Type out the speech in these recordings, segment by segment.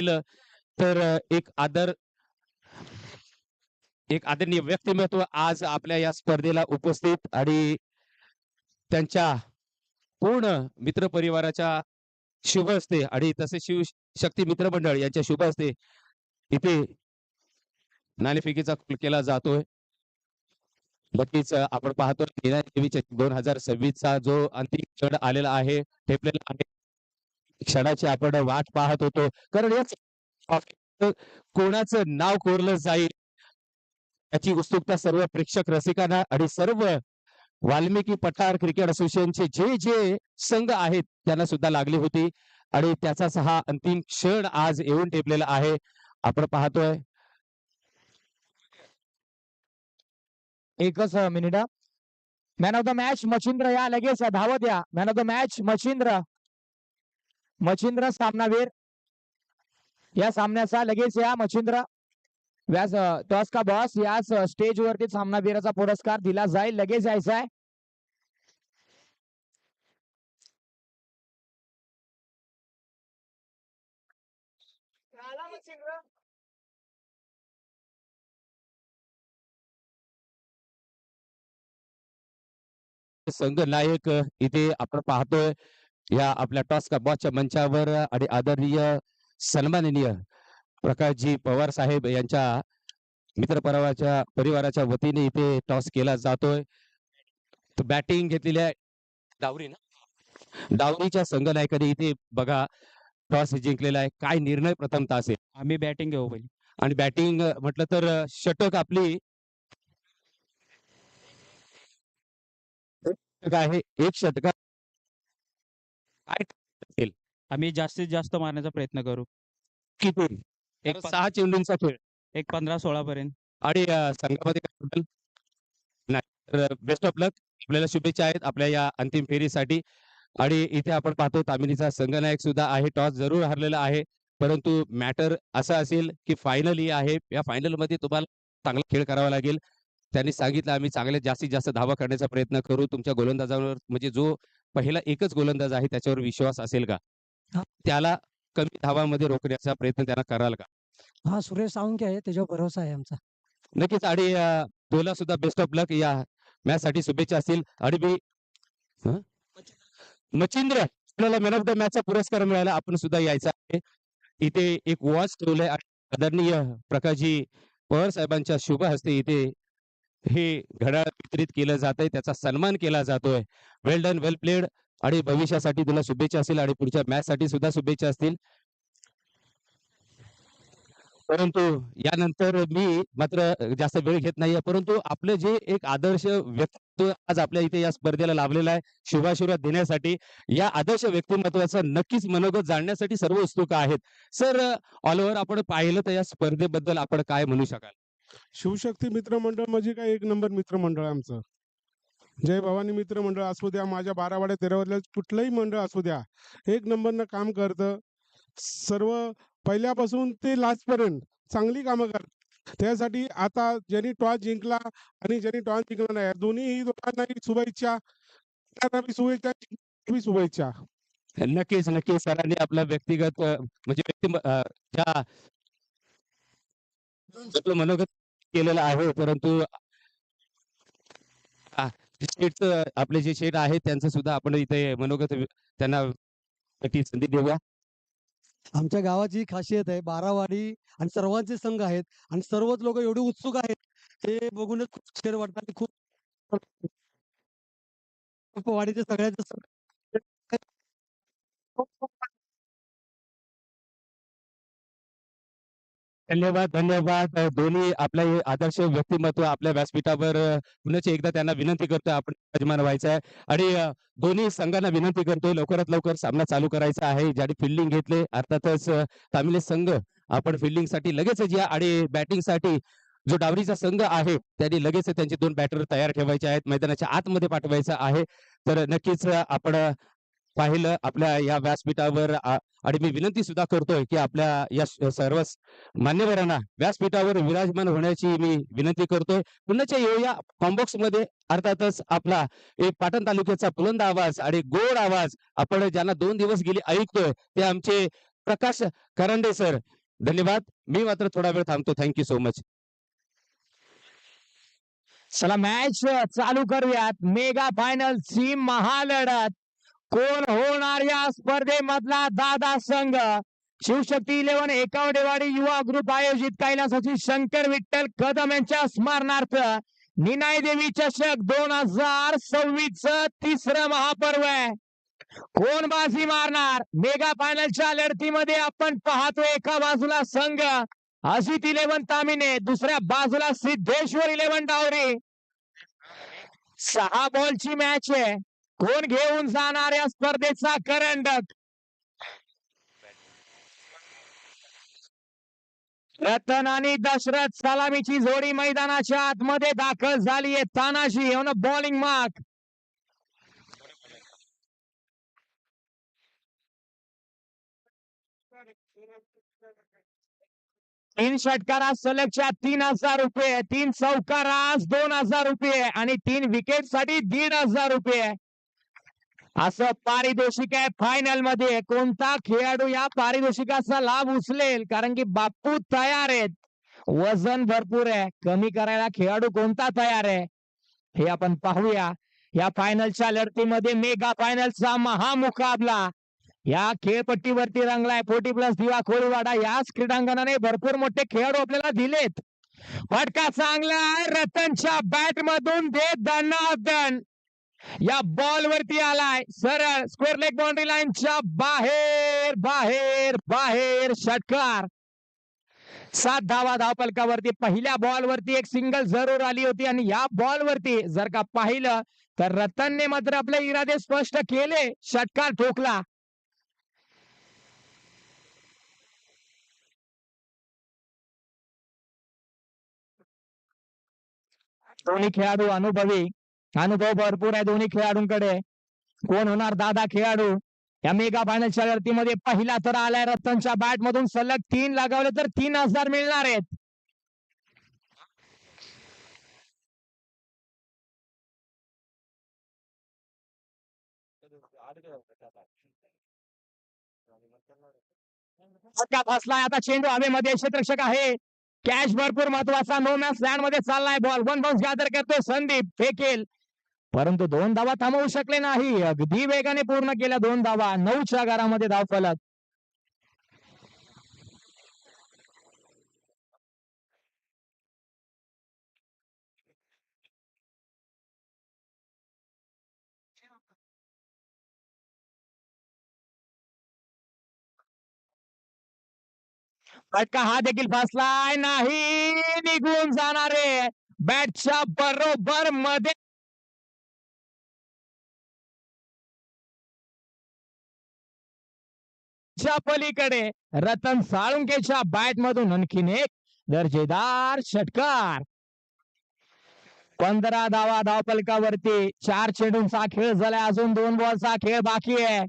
पाहिलं तर एक आदर एक आदरणीय व्यक्तिमत्व आज आपल्या या स्पर्धेला उपस्थित आणि त्यांच्या पूर्ण मित्र परिवाराच्या शुभ असते आणि तसे शिव शक्ती मित्र मंडळ यांच्या शुभ असते इथे नाणेफेकीचा केला जातोय. नक्कीच आपण पाहतो दोन हजार सव्वीस चा जो अंतिम क्षण आलेला आहे ठेपलेला आहे. क्षणाची आपण वाट पाहत होतो. कारण याच कोणाचं नाव कोरलं जाईल याची उत्सुकता सर्व प्रेक्षक रसिकांना आणि सर्व वाल्मिकी पठार क्रिकेट असोसिएशनचे जे जे संघ आहेत त्यांना सुद्धा लागली होती. आणि त्याचाच हा अंतिम क्षण आज येऊन टेपलेला आहे. आपण पाहतोय. एकच minute. Man of the match Machhindra या लगेच धावत या. Man of the match Machhindra. Machhindra सामनावीर. या सामन्याचा लगेच या मच्छिंद्र. व्यास टॉस का बॉस? याच स्टेज वरती सामनावीराचा पुरस्कार दिला जाईल. लगेच यायचा आहे. संघ नायक इथे आपण पाहतोय या आपल्या टॉस का बॉसच्या मंचावर आणि आदरणीय सन्माननीय प्रकाशजी पवार साहेब यांच्या मित्र परिवाराच्या वतीने इथे टॉस केला जातोय. बॅटिंग घेतलेली आहे डावरी ना? डावरीच्या संघ नायकाने इथे बघा टॉस जिंकलेला आहे. काय निर्णय प्रथम तास आहे? आम्ही बॅटिंग घेऊ पहिली. आणि बॅटिंग म्हटलं तर षटक आपली आहे एक षटक काय आम्ही जास्तीत जास्त मारण्याचा प्रयत्न करू. किती एक सहा चेंडूंचा खेळ. एक पंधरा सोळा पर्यंत. आणि संघामध्ये काय बदल नाही तर बेस्ट ऑफ लक आपल्याला शुभेच्छा आहेत आपल्या या अंतिम फेरीसाठी. आणि इथे आपण पाहतो तामिनीचा संघनायक सुद्धा आहे. टॉस जरूर हरलेला आहे. परंतु मॅटर असा असेल की फायनल आहे. या फायनलमध्ये तुम्हाला चांगला खेळ करावा लागेल. त्यांनी सांगितलं आम्ही चांगले जास्तीत जास्त धावा करण्याचा प्रयत्न करू. तुमच्या गोलंदाजावर म्हणजे जो पहिला एकच गोलंदाज आहे त्याच्यावर विश्वास असेल का. त्याला कमी धावामध्ये रोखण्याचा प्रयत्न त्यांना कराल का? हा सुरेश साळुंके आहे त्याच्यावर भरोसा आहे आमचा. नक्कीच आणि तुला सुद्धा बेस्ट ऑफ लक या मॅच साठी शुभेच्छा असतील. आणि मी? मच्छिंद्र आपल्याला मॅन ऑफ द मॅचचा पुरस्कार मिळाला आपण सुद्धा यायचं आहे. इथे एक वॉच ठेवलंय आदरणीय प्रकाशजी पवार साहेबांच्या शुभ हस्ते इथे हे घड्याळ वितरित केलं जात आहे त्याचा सन्मान केला जातोय. वेल डन वेल प्लेड आणि भविष्यासाठी तुला शुभेच्छा असतील आणि पुढच्या मॅच साठी सुद्धा शुभेच्छा असतील. परंतु यानंतर मी मात्र जास्त वेळ घेत नाहीये. परंतु आपलं जे एक आदर्श व्यक्तित्व आज आपल्या इथे या स्पर्धेला लाभलेला आहे शुभाशुभ्या देण्यासाठी या आदर्श व्यक्तिमत्वाचं नक्कीच मनोगत जाणण्यासाठी सर्व उत्सुक आहेत. सर ऑल ओव्हर आपण पाहिलं तर या स्पर्धेबद्दल आपण काय म्हणू शकाल? शिवशक्ती मित्रमंडळ म्हणजे काय? एक नंबर मित्रमंडळ आमचं. जय भवानी मित्रमंडळ असू द्या माझ्या बारावाड्या तेरावाड्या कुठलंही मंडळ असू द्या एक नंबरनं काम करतं. सर्व पहिल्यापासून ते लास्टपर्यंत चांगली कामं करतात त्यासाठी आता ज्यांनी टॉस जिंकला आणि ज्यांनी टॉस जिंकला नाही दोन्ही दोघांनाही शुभेच्छा. शुभेच्छा शुभेच्छा. नक्कीच नक्कीच. सरांनी आपला व्यक्तिगत म्हणजे व्यक्ती ज्या मनोगत केलेलं आहे परंतु आ, आपले जे शेठ आहेत त्यांचं सुद्धा आपण इथे मनोगत त्यांना साठी संधी देऊया. आमच्या गावाची खासियत आहे बारावाडी आणि सर्वांचे संघ आहेत आणि सर्वच लोक एवढे उत्सुक आहेत ते बघूनच खूप शेर वाटतात खूप खूप वाडीचे सगळ्यांचे धन्यवाद धन्यवाद. दोन्ही आपल्या आदर्श व्यक्तिमत्व आपल्या व्यासपीठावर अ, पुन्हा एकदा त्यांना विनंती करतोय आपण यजमान व्हायचं आहे आणि दोन्ही संघांना विनंती करतोय लवकरात लवकर सामना चालू करायचा आहे. ज्याने फिल्डिंग घेतले अर्थातच तामिळ संघ आपण फिल्डिंगसाठी लगेचच या आणि बॅटिंगसाठी जो डावरीचा संघ आहे त्यांनी लगेच त्यांचे दोन बॅटर तयार ठेवायचे आहेत. मैदानाच्या आतमध्ये पाठवायचं आहे. तर नक्कीच आपण पाहिलं आपल्या या व्यासपीठावर आणि मी विनंती सुद्धा करतोय की आपल्या या सर्व मान्यवरांना व्यासपीठावर विराजमान होण्याची मी विनंती करतोय. पुन्हाच्या येऊया कॉम्बॉक्समध्ये अर्थातच आपला एक पाटण तालुक्याचा बुलंद आवाज आणि गोड आवाज आपण ज्यांना दोन दिवस गेले ऐकतोय ते आमचे प्रकाश करंडे सर. धन्यवाद. मी मात्र थोडा वेळ थांबतो. थँक्यू सो मच चला मॅच चालू करूयात. मेगा फायनल ची महालढत. कोण होणार या स्पर्धेमधला दादा संघ? शिवशक्ती इलेव्हन एकावडेवाडी युवा ग्रुप आयोजित कैलासाची शंकर विठ्ठल कदम यांच्या स्मरणार्थ निनाय देवी चषक दोन हजार सव्वीस तिसरं महापर्व आहे. कोण बाजी मारणार? मेगा फायनलच्या लढतीमध्ये आपण पाहतो एका बाजूला संघ अजित इलेव्हन तामिने दुसऱ्या बाजूला सिद्धेश्वर इलेव्हन डावरी. सहा बॉलची मॅच आहे. कोण घेऊन जाणार या स्पर्धेचा करंडक? रतन आणि दशरथ सलामीची जोडी मैदानाच्या आतमध्ये दाखल झाली आहे. तानाजी बॉलिंग मार्क तीन षटकारास सलगच्या तीन हजार रुपये. तीन चौकारास दोन हजार रुपये. आणि तीन विकेटसाठी दीड हजार रुपये. असं पारितोषिक आहे. फायनलमध्ये कोणता खेळाडू या पारितोषिकाचा लाभ उचलेल? कारण की बापू तयार आहेत. वजन भरपूर आहे. कमी करायला खेळाडू कोणता तयार आहे? हे आपण पाहूया. या फायनलच्या लढतीमध्ये मेगा फायनलचा महामुकाबला. या खेळपट्टीवरती रंगलाय फोर्टी प्लस दिवा कोळीवाडा याच क्रीडांगणाने भरपूर मोठे खेळाडू आपल्याला दिलेत. फटका चांगला आहे. रतनच्या बॅट मधून दे दनादन या बॉल वरती आलाय. सरळ स्क्वेअर लेग बाउंड्री लाईनच्या बाहेर बाहेर बाहेर षटकार. सात धावा धावपलकावरती पहिल्या बॉल वरती एक सिंगल जरूर आली होती आणि या बॉल वरती जर का पाहिलं तर रतनने मात्र आपले इरादे स्पष्ट केले. षटकार ठोकला. दोन्ही खेळाडू अनुभवी. अनुभव भरपूर आहे दोन्ही खेळाडूंकडे. कोण होणार? दादा खेळाडू. या मेगा फायनलच्या लढतीमध्ये पहिला तर आलाय रतनच्या बॅट मधून सलग तीन लगावले तर तीन हजार मिळणार आहेत. फसलाय आता चेंडू हवेमध्ये. क्षेत्रक्षक आहे. कॅश भरपूर महत्त्वाचा. नो मॅच स्टँडमध्ये चाललाय बॉल वन बाउन्स गॅदर करतोय संदीप. फेकेल. परंतु दोन धावा थांबवू शकले नाही. अगदी वेगाने पूर्ण केल्या दोन धावा. नऊच्या घरामध्ये धाव फलक फटका हा देखील फसलाय नाही. निघून जाणारे. बॅटच्या बरोबर मध्ये च्या पलीकडे. रतन साळुंकेच्या बॅट मधून आणखीन एक. दर्जेदार षटकार. पंधरा धावा धावपलकावरती. चार चेंडूंचा खेळ झालाय. अजून दोन बॉलचा खेळ बाकी आहे.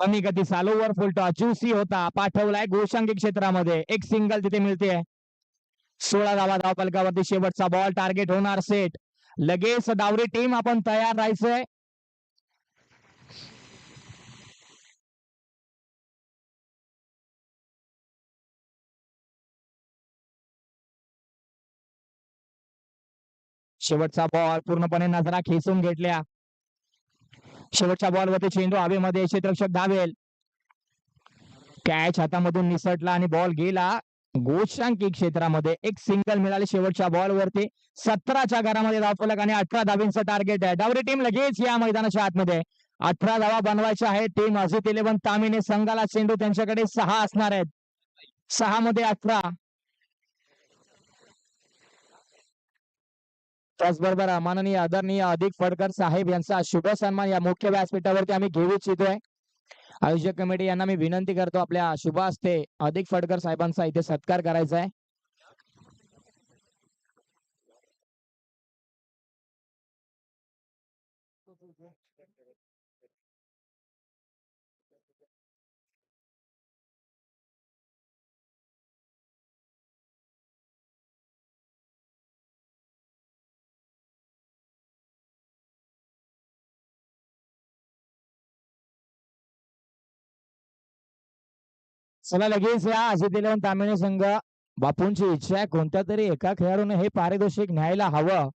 कमी गती सालोवर फुलटॉ ज्युसी होता. पाठवलाय गोशांगी क्षेत्रामध्ये. एक सिंगल तिथे मिळते. सोळा धावा धावपलकावरती शेवटचा बॉल टार्गेट होणार सेट लगेच डावरी टीम आपण तयार राहायचंय. शेवटचा बॉल पूर्णपणे नजरा खेचून घेतल्या. शेवटच्या बॉल वरती चेंडू हवेमध्ये क्षेत्रक्षक धावेल. कॅच हातामधून निसटला आणि बॉल गेला. गोशांकी क्षेत्रामध्ये एक सिंगल मिळाले शेवटच्या बॉल वरती. सतराच्या घरामध्ये धावफलक आणि अठरा धावींचं टार्गेट आहे. डावरी टीम लगेच या मैदानाच्या आतमध्ये. अठरा धावा बनवायच्या आहेत. टीम अजित इलेव्हन तामिने संघाला चेंडू त्यांच्याकडे सहा असणार आहेत. सहा मध्ये अठरा. त्याचबरोबर माननीय आदरणीय अधिक फडकर साहेब यांचा शुभ सन्मान या मुख्य व्यासपीठावरती आम्ही घेऊ इच्छितोय. आयोजक कमिटी यांना मी विनंती करतो आपल्या शुभ हस्ते अधिक फडकर साहेबांचा इथे सत्कार करायचा आहे. चला लगेच या अजित इलेव्हन तामिळी संघ बापूंची इच्छा आहे. कोणत्या तरी एका खेळाडूने हे पारितोषिक न्यायला हवं.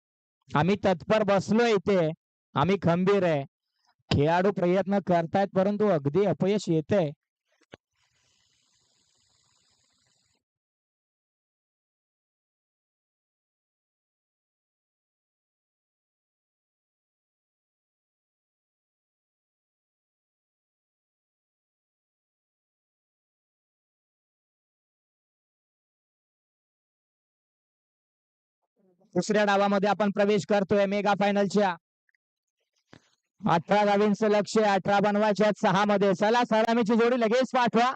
आम्ही तत्पर बसलो इथे. आम्ही खंबीर आहे. खेळाडू प्रयत्न करतायत परंतु अगदी अपयश येते दुसऱ्या डावामध्ये आपण प्रवेश करतोय मेगा फायनलच्या. अठरा गावींचं लक्ष अठरा बनवायच्या सहा मध्ये चला सलामीची जोडी लगेच पाठवा.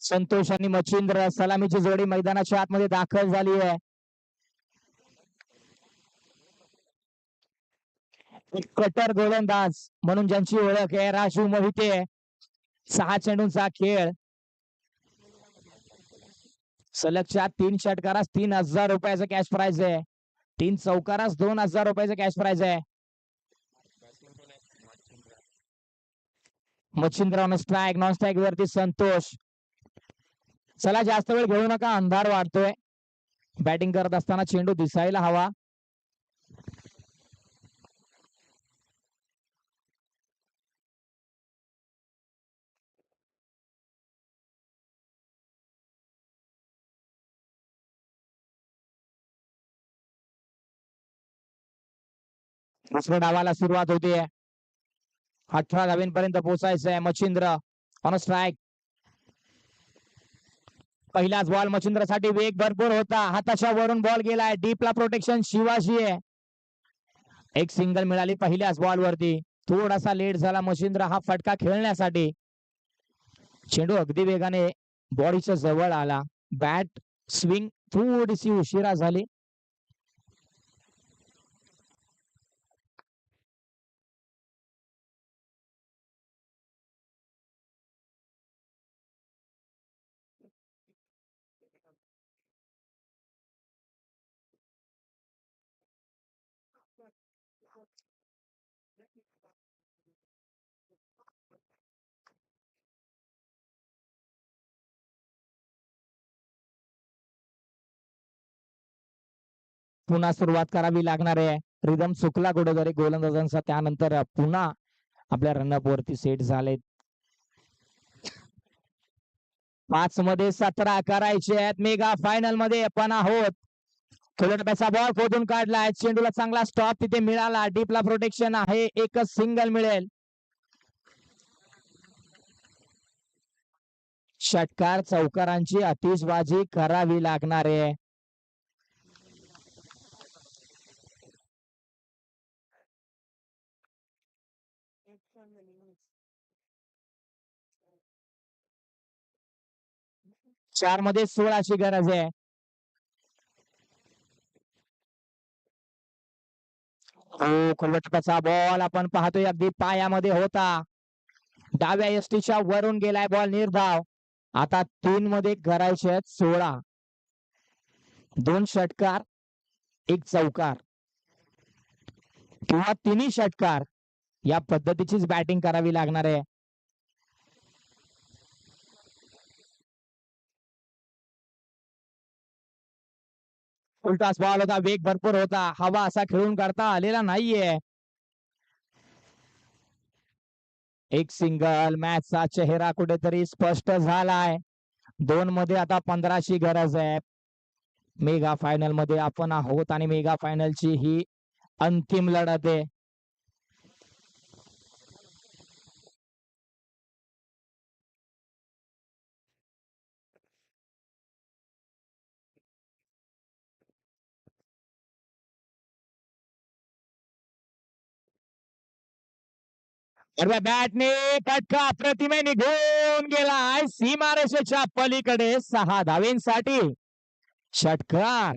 संतोष आणि मच्छिंद्र सलामीची जोडी मैदानाच्या आतमध्ये दाखल झाली आहे. एक कटर गोलंदाज म्हणून ज्यांची ओळख आहे राजू मोहिते सहा चेंडूंचा खेळ. सलगच्या तीन षटकारास तीन हजार रुपयाचं कॅश प्राइज आहे. तीन चौकारास दोन हजार रुपयाचं कॅश प्राइज आहे. Machhindra on strike non strike वरती संतोष. चला जास्त वेळ घेऊ नका अंधार वाढतोय. बॅटिंग करत असताना चेंडू दिसायला हवा. दुसऱ्या डावाला सुरुवात होते. अठरा धावेपर्यंत पोहोचायचं आहे मच्छिंद्र ऑन स्ट्राईक पहिलाच बॉल मच्छिंद्रसाठी वेग भरपूर होता. हाताच्या वरून बॉल गेलाय. डीपला प्रोटेक्शन शिवाजी आहे. एक सिंगल मिळाली पहिल्याच बॉल वरती. थोडासा लेट झाला मच्छिंद्र. हा फटका खेळण्यासाठी. चेंडू अगदी वेगाने बॉडीच्या जवळ आला. बॅट स्विंग थोडीशी उशिरा झाली. पुन्हा सुरुवात करावी लागणार आहे. रिदम चुकला कुठेतरी गोलंदाजांचा. त्यानंतर पुन्हा आपल्या रनअप वरती सेट झाले पाच मध्ये सतरा करायचे आहेत. मेगा फायनलमध्ये पण आहोत. खेळण्याचा बॉल खोदून काढलाय चेंडूला चांगला स्टॉप तिथे मिळाला. डीपला प्रोटेक्शन आहे. एकच सिंगल मिळेल. षटकार चौकारांची अतिशबाजी करावी लागणार आहे. चारमध्ये सोळाची गरज आहे. हो खोलवटकाचा बॉल आपण पाहतोय. अगदी पायामध्ये होता. डाव्या एसटीच्या वरून गेलाय बॉल निर्धाव. आता तीन मध्ये करायचे आहेत सोळा. दोन षटकार एक चौकार. किंवा तिन्ही षटकार या पद्धतीचीच बॅटिंग करावी लागणार आहे. उलटा बॉल होता वेग भरपूर होता. हवा असा खेळून काढता आलेला नाहीये. एक सिंगल मॅचचा चेहरा कुठेतरी स्पष्ट झालाय. दोन मध्ये आता पंधराची गरज आहे. मेगा फायनलमध्ये आपण आहोत आणि मेगा फायनलची ही अंतिम लढत आहे. आडव्या बॅटने फटका प्रतिमे निघून गेलाय सीमारेषेच्या पलीकडे सहा धावेंसाठी. षटकार.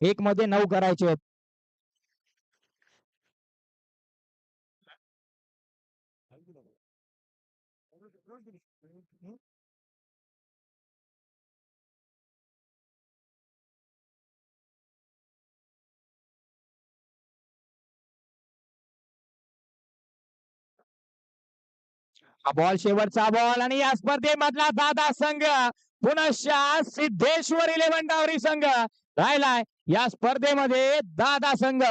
एक मध्ये नऊ करायचे हा बॉल शेवटचा बॉल आणि या स्पर्धेमधला दादा संघ. पुनश्च सिद्धेश्वर इलेव्हन डावरी संघ. राहिलाय या स्पर्धेमध्ये दादा संघ.